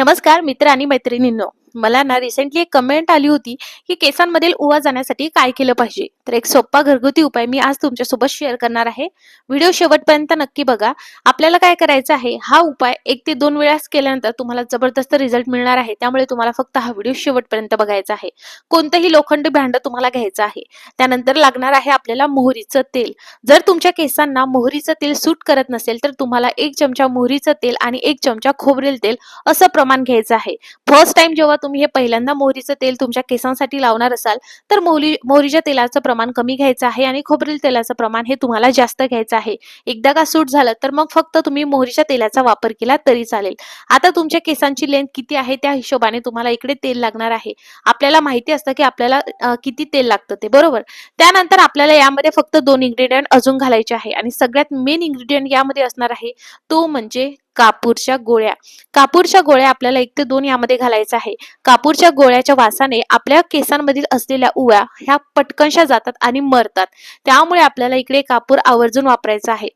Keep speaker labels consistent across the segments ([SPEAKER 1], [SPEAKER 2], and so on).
[SPEAKER 1] नमस्कार मित्र आणि मैत्रिणींनो. मला ना रिसेंटली एक कमेंट आली होती की केसांमधील उवा जाण्यासाठी काय केलं पाहिजे? तर एक सोपा घरगुती उपाय मी आज तुमच्यासोबत शेअर करणार आहे. व्हिडिओ शेवटपर्यंत नक्की बघा. आपल्याला काय करायचं आहे? हा उपाय एक ते दोन वेळास केल्यानंतर तुम्हाला जबरदस्त रिझल्ट मिळणार आहे. त्यामुळे तुम्हाला फक्त हा व्हिडिओ शेवटपर्यंत बघायचा आहे. कोणतंही लोखंडी भांड तुम्हाला घ्यायचं आहे. त्यानंतर लागणार आहे आपल्याला मोहरीचं तेल. जर तुमच्या केसांना मोहरीचं तेल सूट करत नसेल तर तुम्हाला एक चमचा मोहरीचं तेल आणि एक चमचा खोबरेल तेल असं प्रमाण घ्यायचं आहे. फर्स्ट टाइम जेव्हा तुम्ही हे पहिल्यांदा मोहरीचं तेल तुमच्या केसांसाठी लावणार असाल तर मोहरी मोहरीच्या तेलाचं प्रमाण कमी घ्यायचं आहे आणि खोबरेल तेलाचं प्रमाण हे तुम्हाला जास्त घ्यायचं आहे. एकदा का सूट झालं तर मग फक्त तुम्ही मोहरीच्या तेलाचा वापर केला तरी चालेल. आता तुमच्या केसांची लेंथ किती आहे त्या हिशोबाने तुम्हाला इकडे तेल लागणार आहे. आपल्याला माहिती असतं की आपल्याला किती तेल लागतं ते बरोबर? त्यानंतर आपल्याला यामध्ये फक्त दोन इन्ग्रेडियंट अजून घालायचे आहे आणि सगळ्यात मेन इन्ग्रेडियंट यामध्ये असणार आहे तो म्हणजे कापूरच्या गोळ्या. कापूरच्या गोळ्या आपल्याला एक ते दोन यामध्ये घालायचं आहे. कापूरच्या गोळ्याच्या वासाने आपल्या केसांमधील असलेल्या उव्या ह्या पटकनशा जातात आणि मरतात. त्यामुळे आपल्याला इकडे कापूर आवर्जून वापरायचा आहे.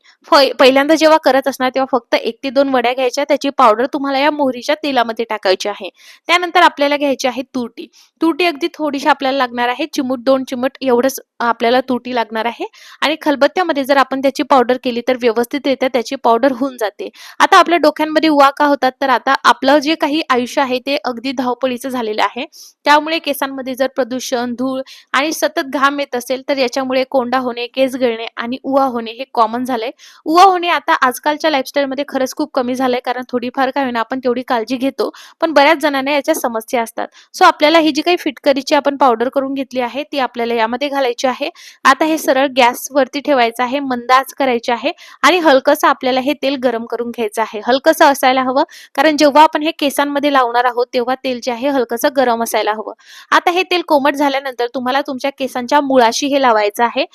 [SPEAKER 1] पहिल्यांदा जेव्हा करत असणार तेव्हा फक्त एक ते दोन वड्या घ्यायच्या. त्याची पावडर तुम्हाला या मोहरीच्या तेलामध्ये टाकायची आहे. त्यानंतर आपल्याला घ्यायची आहे तुरटी. तुरटी अगदी थोडीशी आपल्याला लागणार आहे. चिमूट दोन चिमूट एवढंच आपल्याला तुरटी लागणार आहे. आणि खलबत्त्यामध्ये जर आपण त्याची पावडर केली तर व्यवस्थित रित्या त्याची पावडर होऊन जाते. आता आपल्या डोक्यांमध्ये उवा का होतात तर आता आपलं जे काही आयुष्य आहे ते अगदी धावपळीचं झालेलं आहे. त्यामुळे केसांमध्ये जर प्रदूषण धूळ आणि सतत घाम येत असेल तर याच्यामुळे कोंडा होणे केस गळणे आणि उवा होणे हे कॉमन झालंय. उवा होणे आता आजकालच्या लाईफस्टाईलमध्ये खरंच खूप कमी झालंय कारण थोडीफार काय होईना आपण तेवढी काळजी घेतो पण बऱ्याच जणांना याच्या समस्या असतात. सो आपल्याला ही जी काही फिटकरीची आपण पावडर करून घेतली आहे ती आपल्याला यामध्ये घालायची आहे. आता हे सरळ गॅस वरती ठेवायचं आहे मंद आच करायची आहे आणि हलकंसं आपल्याला हे तेल गरम करून घ्यायचं आहे. हलकंसं असायला हवं. कारण जेव्हा आपण हे केसांमध्ये लावणार आहोत तेव्हा तेल जे आहे हलकंसं गरम असायला हवं. आता हे तेल कोमट झाल्यानंतर तुम्हाला तुमच्या केसांच्या मुळाशी हे लावायचं आहे.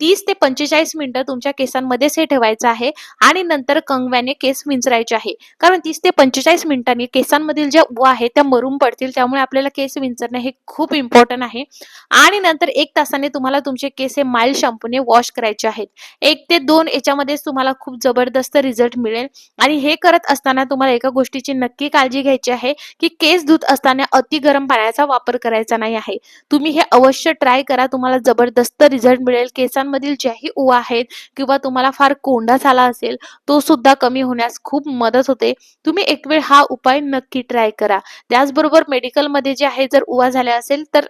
[SPEAKER 1] तीस ते पंचेचाळीस मिनिटं तुमच्या केसांमध्येच हे ठेवायचं आहे आणि नंतर कंगव्याने केस विंचरायचे आहे. कारण तीस ते पंचेचाळीस मिनिटांनी केसांमधील ज्या उवा आहे त्या मरून पडतील त्यामुळे आपल्याला केस विंचरणे हे खूप इम्पॉर्टंट आहे. आणि नंतर एक तासाने तुम्हाला तुमचे केस हे माइल्ड शॅम्पूने वॉश करायचे आहेत. एक ते दोन याच्यामध्येच तुम्हाला खूप जबरदस्त रिझल्ट मिळेल. आणि हे करत असताना तुम्हाला एका गोष्टीची नक्की काळजी घ्यायची आहे की केस धुत असताना अति गरम पाण्याचा वापर करायचा नाही आहे. तुम्ही हे अवश्य ट्राय करा तुम्हाला जबरदस्त रिझल्ट मिळेल केसांमधील ज्याही उवा आहेत किंवा तुम्हाला फार कोंडा झाला असेल तो सुद्धा कमी होण्यास खूप मदत होते. तुम्ही एक वेळ हा उपाय नक्की ट्राय करा. त्याचबरोबर मेडिकलमध्ये जे आहे जर उवा झाल्या असेल तर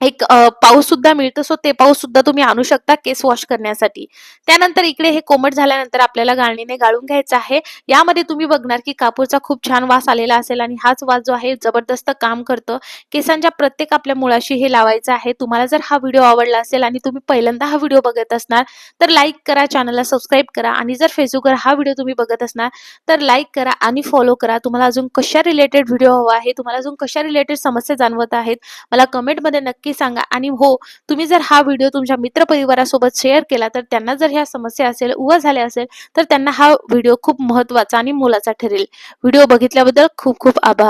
[SPEAKER 1] एक पाऊस सुद्धा मिळतो सो ते पाऊस सुद्धा तुम्ही आणू शकता केस वॉश करण्यासाठी. त्यानंतर इकडे हे कोमट झाल्यानंतर आपल्याला गाळणीने गाळून घ्यायचं आहे. यामध्ये तुम्ही बघणार की कापूरचा खूप छान वास आलेला असेल आणि हाच वास जो आहे जबरदस्त काम करतं. केसांच्या प्रत्येक आपल्या मुळाशी हे लावायचं आहे. तुम्हाला जर हा व्हिडिओ आवडला असेल आणि तुम्ही पहिल्यांदा हा व्हिडिओ बघत असणार तर लाईक करा चॅनलला सबस्क्राईब करा आणि जर फेसबुकवर हा व्हिडिओ तुम्ही बघत असणार तर लाईक करा आणि फॉलो करा. तुम्हाला अजून कशा रिलेटेड व्हिडिओ हवा आहे तुम्हाला अजून कशा रिलेटेड समस्या जाणवत आहेत मला कमेंटमध्ये नक्की सांगा. आणि हो तुम्ही जर हा व्हिडिओ तुमच्या मित्रपरिवारासोबत शेअर केला तर त्यांना जर ह्या समस्या असेल उभा झाल्या असेल तर त्यांना हा व्हिडिओ खूप महत्त्वाचा आणि मोलाचा ठरेल. व्हिडिओ बघितल्याबद्दल खूप खूप आभार.